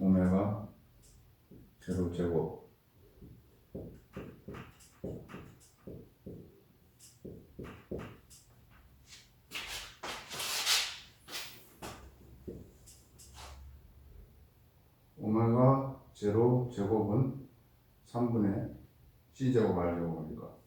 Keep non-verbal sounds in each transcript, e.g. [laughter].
오메가 제로 제곱. 오메가 제로 제곱은 3분의 C제곱 R제곱이니까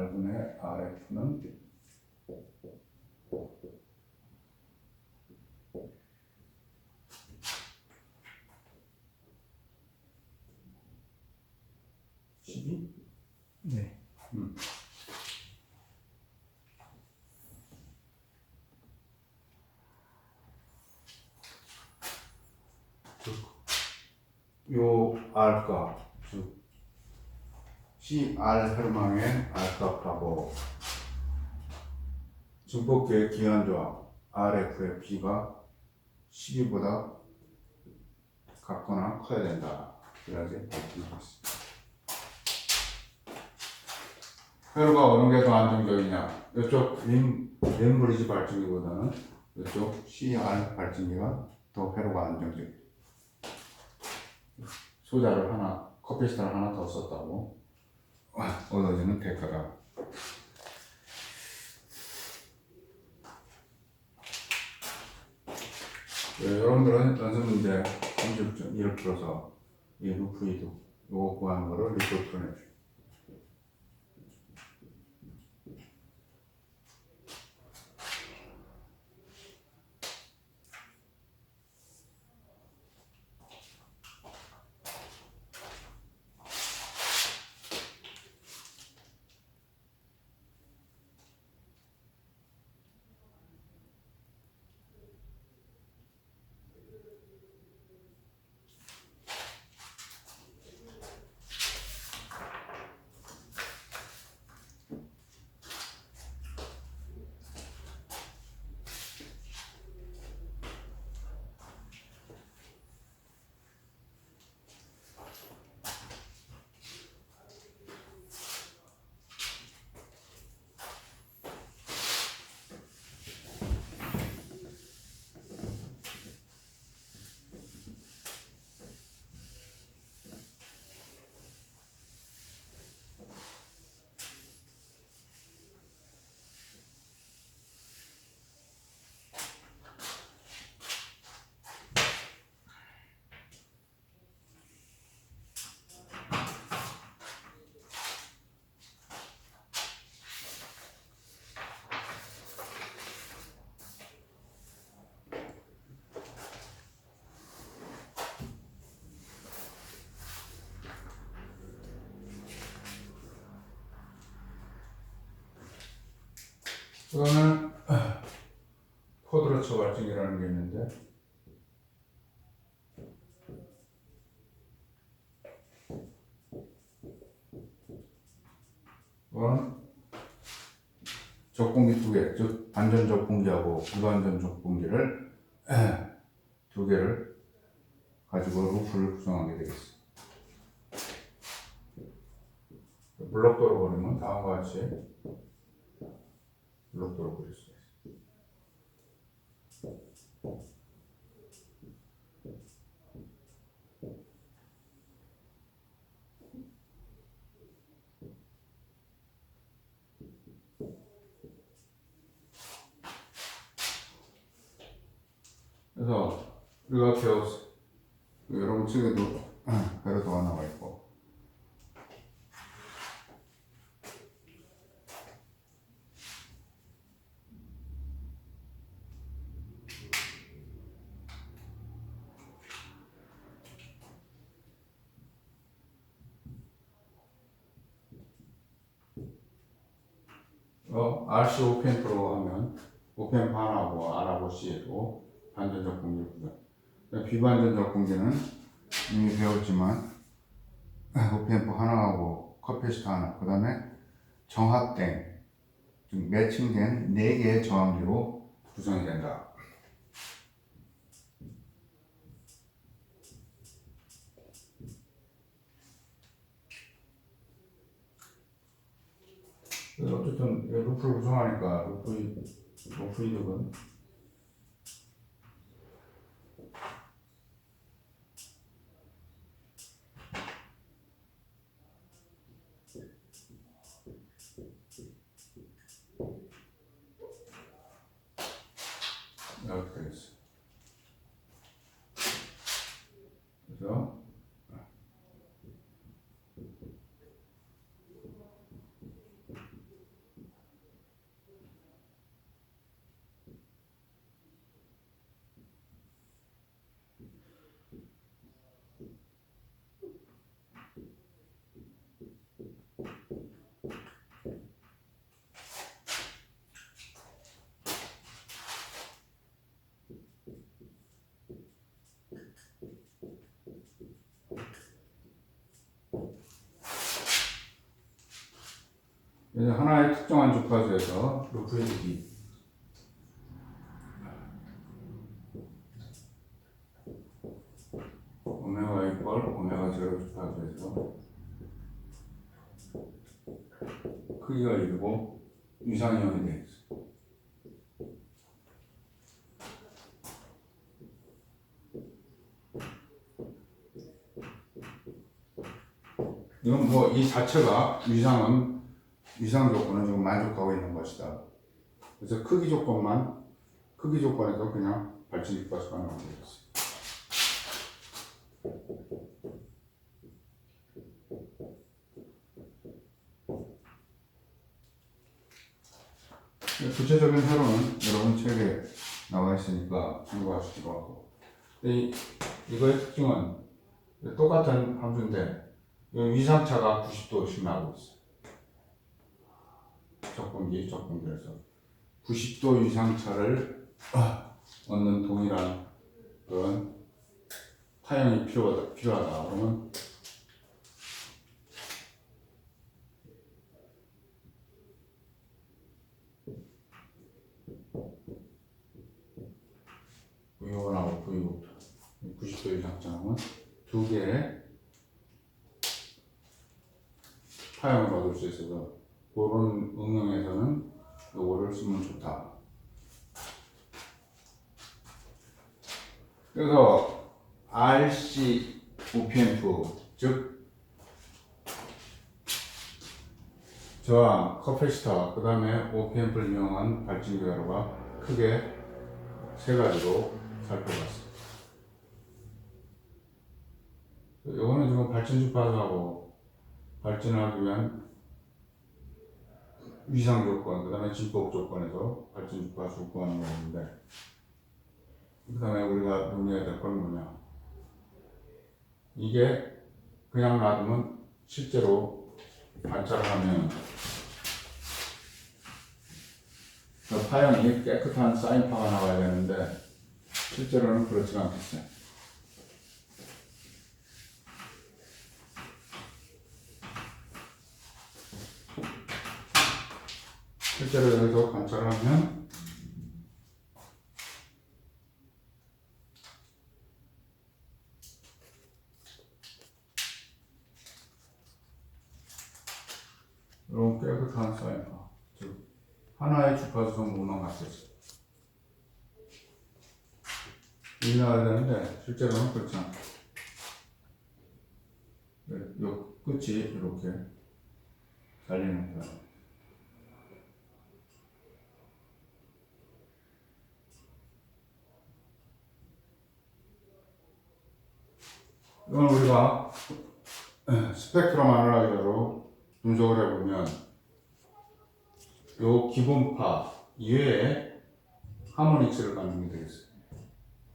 R분의 RF는? 네. 요 R값 즉 CR 혈망의 R값하고 증폭계의 기한조합 RF의 B가 12보다 같거나 커야 된다. 이렇게 밝히고 있습니다. 회로가 어느 게 더 안정적이냐? 이쪽 림, 렘브리지 발전기보다는 이쪽 CR 발전기가 더 회로가 안정적이다. 소자를 하나, 커피스타를 하나 더 썼다고 얻어지는 대가가. 네, 여러분들은 연습 문제 30점 1을 풀어서 이 루프 이도 요거 구하는 거를 리포트 풀어내주세요. 그러면 쿼드로처 발전기라는 게 있는데 이거는 적분기 두 개, 즉 안전 적분기하고 불안전 적분기를 두 개를 가지고 루프를 구성하게 되겠어. 블록도로 그리면 다음과 같이 블록도로 그릴 수 있어. 그래서 우리가 배웠어. 여러분 책에도 배로도가 나와 있고. 어, RC 오펜 프로 하면 오펜 반하고 R하고 C도 반전적 공기 구조. 비반전적 공기는 이미 배웠지만 오펜프 하나하고 커피스타 하나, 그 다음에 정합된, 즉 매칭된 네 개의 저항기로 구성이 된다. 어쨌든 이 루프를 구성하니까 루프 루프 이렇게 되겠어. 그래서 이제 하나의 특정한 주파수에서 주기 오메가 이퀄 오메가 제로 주파수에서 크기가 이르고 이상형이 돼 있어. 이건 뭐 이 자체가 위상은 위상 조건은 지금 만족하고 있는 것이다. 그래서 크기 조건만 크기 조건에서 그냥 발전 주파수가 나오게 됐어. 구체적인 회로는 여러분 책에 나와 있으니까 참고하시기로 하고 이, 이거의 특징은 똑같은 함수인데 이 위상차가 90도씩 나오고 있어요. 적분기, 적분기에서 90도 위상차를 얻는 동일한 그런 타형이 필요하다, 필요하다. 그러면 V1하고 V5 90도 위상차는 두 개의 타형을 얻을 수 있어서 그런 응용에서는 요거를 쓰면 좋다. 그래서 RC OPMF 즉 저항, 커패시터, 그 다음에 OPMF를 이용한 발진기 회로가 크게 세 가지로 살펴봤습니다. 이거는 지금 발진 주파수하고 발진하기 위한 위상 조건, 그 다음에 진법 조건에서 발진 주파수 구하는 거였는데, 그 다음에 우리가 논의해야 될 건 뭐냐. 이게 그냥 놔두면 실제로 관찰을 하면 그 파형이 깨끗한 사인파가 나와야 되는데, 실제로는 그렇지가 않겠어요. 실제로 여기서 관찰을 하면 이런 깨끗한 사인파 즉 하나의 주파수 성분만 같겠어 이 나와야 되는데 실제로는 그렇지 않다 네, 요 끝이 이렇게 달리는 거야 이건 우리가 스펙트럼 아날라이저로 분석을 해보면 요 기본파 이외에 하모닉스를 갖는 게 되겠어요.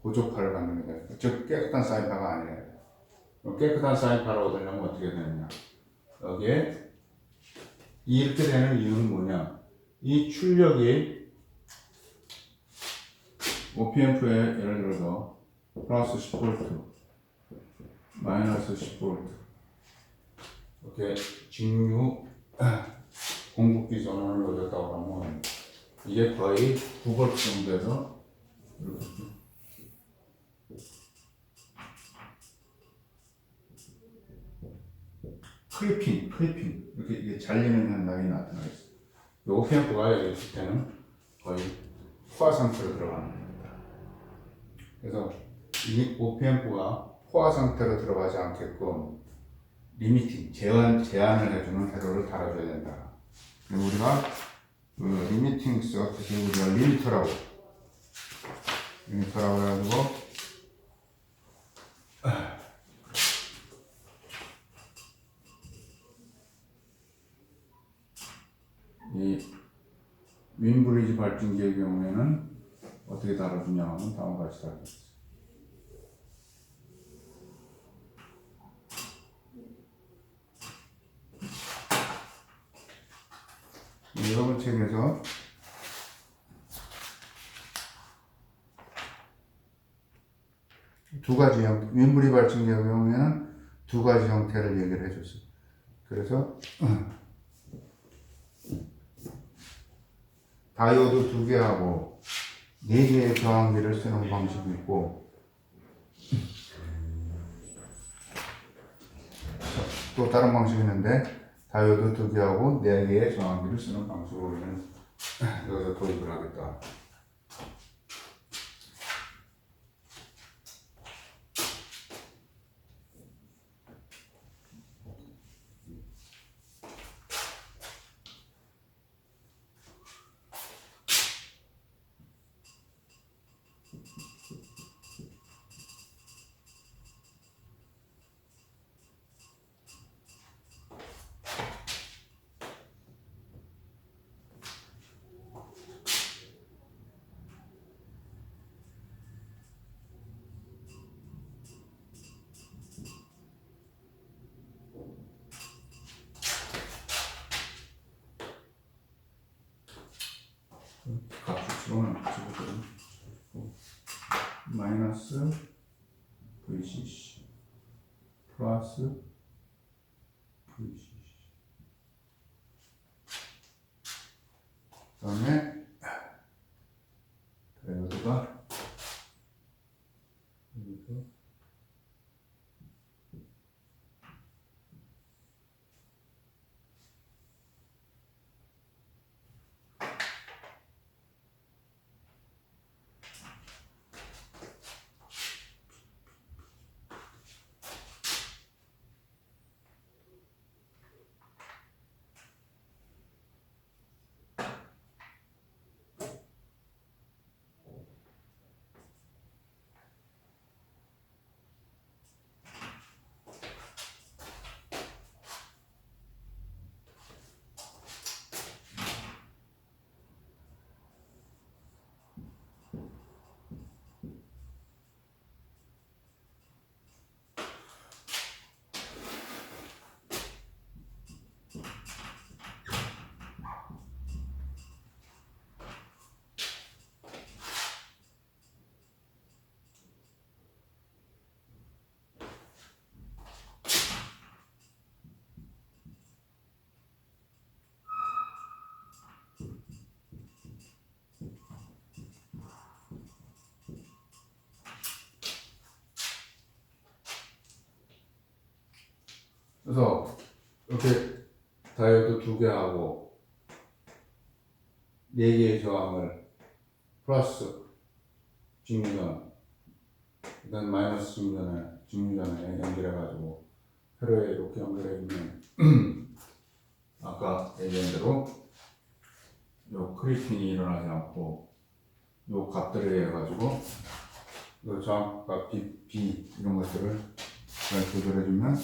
고조파를 갖는 게 되겠어요. 즉 깨끗한 사인파가 아니에요. 깨끗한 사인파를 얻으려면 어떻게 되느냐? 여기에 이렇게 되는 이유는 뭐냐? 이 출력이 OPM프에 예를 들어서 플러스 10V, 마이너스 10V 이렇게 직류 [clears throat] 공급기 전원을 넣었다고 하면 이게 거의 9V 정도에서 이렇게 크리핑, 크리핑. 이렇게 이게 잘리는 현상이 나타나 있어요. 이 OPM프가 여기 있을 때는 거의 포화 상태로 들어가는 겁니다. 그래서 이 OPM프가 포화 상태로 들어가지 않게끔 리미팅, 제한, 제한을 해주는 회로를 달아줘야 된다. 그리고 우리가 그 리미팅 서킷을 우리가 리미터라고 리미터라고 해가지고 이 윈브리지 발전기의 경우에는 어떻게 다루느냐 하면 다음과 같이 다루겠습니다. 여러분 책에서 두 가지 형, 윈브리 발전기의 경우에는 두 가지 형태를 얘기를 해줬어요. 그래서 [clears throat] 다이오드 두 개하고 네 개의 저항기를 쓰는 방식이 있고 또 다른 방식이 있는데 다이오드 두 개하고 네 개의 저항기를 쓰는 방식으로 우리는 여기서 도입을 하겠다. 값수치로는 지금 마이너스 VCC 플러스 VCC 그다음에 다이오드가 여기서 그래서 이렇게 다이오드 두개 하고 네 개의 저항을 플러스 직류전 그다음 마이너스 직류전에 직류전에 연결해가지고 회로에 이렇게 연결해 있는 [clears throat] 아까 얘기한 대로 요 크리핑이 일어나지 않고 요 값들에 의해 가지고 요 저항값 B, B 이런 것들을 잘 조절해주면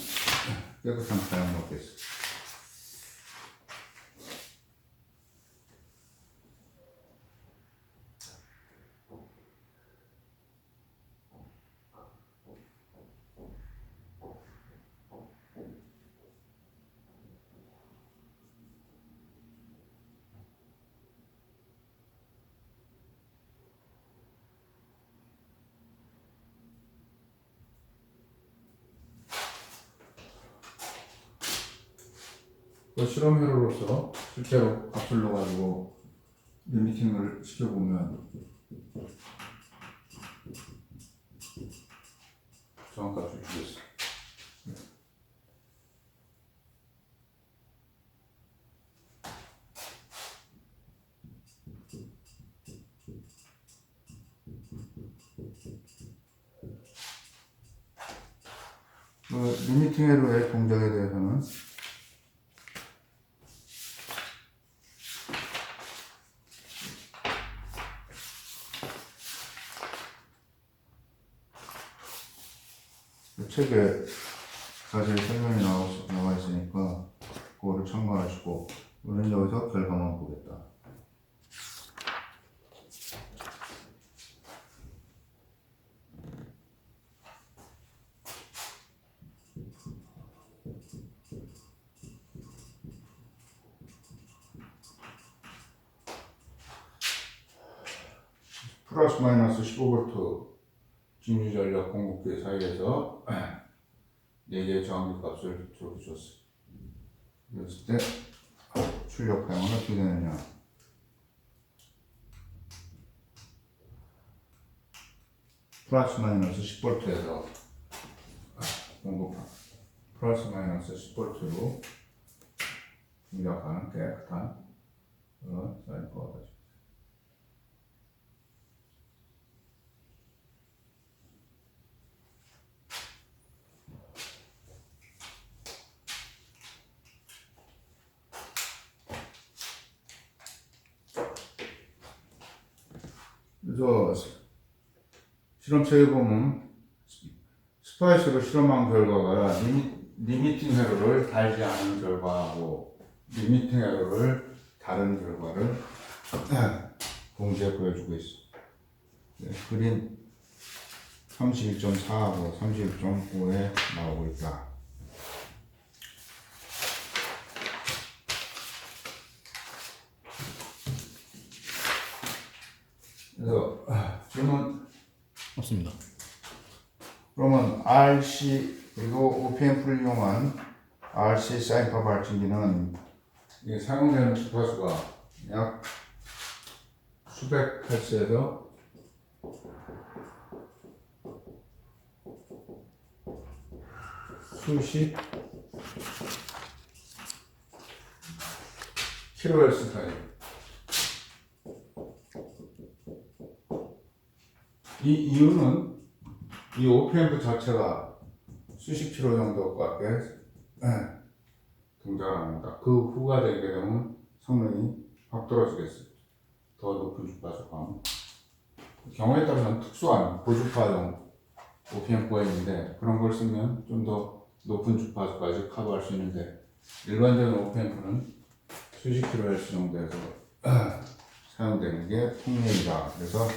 깨끗한 사용을 얻겠어. 또 실험 회로로서 실제로 값을 넣어가지고 리미팅을 시켜보면 주겠어. 그 리미팅 회로의 동작에 대해서는 그 책에 자세히 설명이 나와, 있으니까 그거를 참고하시고 우리는 여기서 결과만 보겠다. 플러스 마이너스 15V 중유 전력 공급기 사이에서 4개의 저항기 줬어. 그랬을 때 출력 사용은 어떻게 되느냐. 플러스 마이너스 10V에서 공급한 플러스 마이너스 10V로 공격하는 깨끗한 그런 사이퍼가 되죠. 그래서 실험체에 보면 스파이스로 실험한 결과가 리미, 리미 팅 회로를 달지 않은 결과하고 리미팅 회로를 다른 결과를 [clears throat] 동시에 보여주고 있어. 네, 그림 31.4하고 31.5에 나오고 있다. 그래서 아, [clears throat] 질문 없습니다. 그러면 RC 그리고 OPMP를 이용한 RC 사인파 발진기는 이게 사용되는 주파수가 약 수백 헤르츠에서 수십 킬로헤르츠 사 이. 이 이유는 이 OPMP 자체가 수십 킬로 정도밖에 예, 안 한다. 그 후가 되게 되면 성능이 확 떨어지겠어요. 더 높은 주파수 감. 경우에 따라서는 특수한 고주파용 OPMP가 있는데 그런 걸 쓰면 좀 더 높은 주파수까지 커버할 수 있는데 일반적인 OPMP는 수십 킬로헤르츠 정도에서 사용되는 게 통례이다. 그래서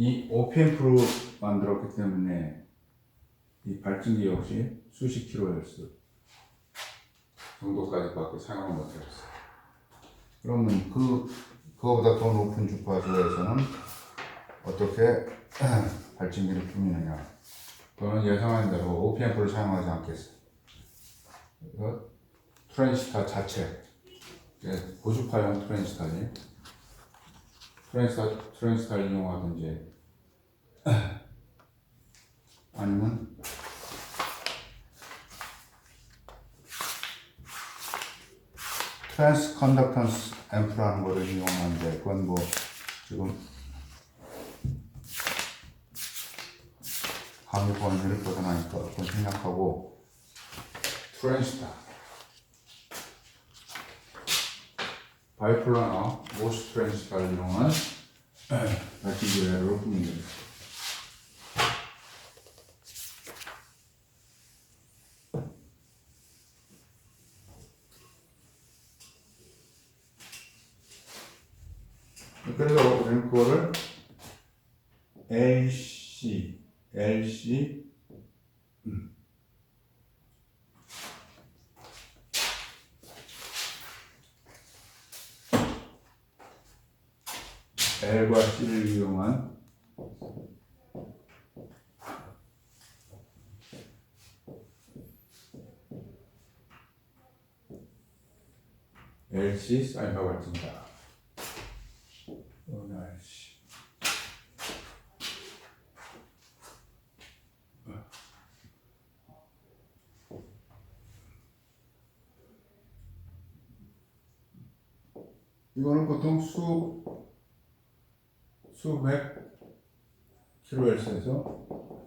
이 OPMP로 만들었기 때문에 이 발진기 역시 수십 킬로헤르츠 정도까지밖에 사용을 못하겠어요. 그러면 그 그거보다 더 높은 주파수에서는 어떻게 [clears throat] 발진기를 꾸미느냐? 그거는 예상한 대로 OPMP를 사용하지 않겠어요. 트랜시스터 자체, 이제 고주파용 트랜시스터지. 트랜스터, 트랜스터를 이용하든지 아니면 트랜스 컨덕턴스 앰프라는 거를 이용하는데 그건 뭐 지금 강의 범위를 벗어나니까 그건 생략하고 트랜스터 바이폴러나 모스 트랜스터를 이용한 발진기를 꾸미는 됩니다. 그래서 우리는 그거를 LC, LC, 음. L과 C를 이용한 LC 사이버가 니다 NRC 이거는 보통 수 수백 킬로헬스에서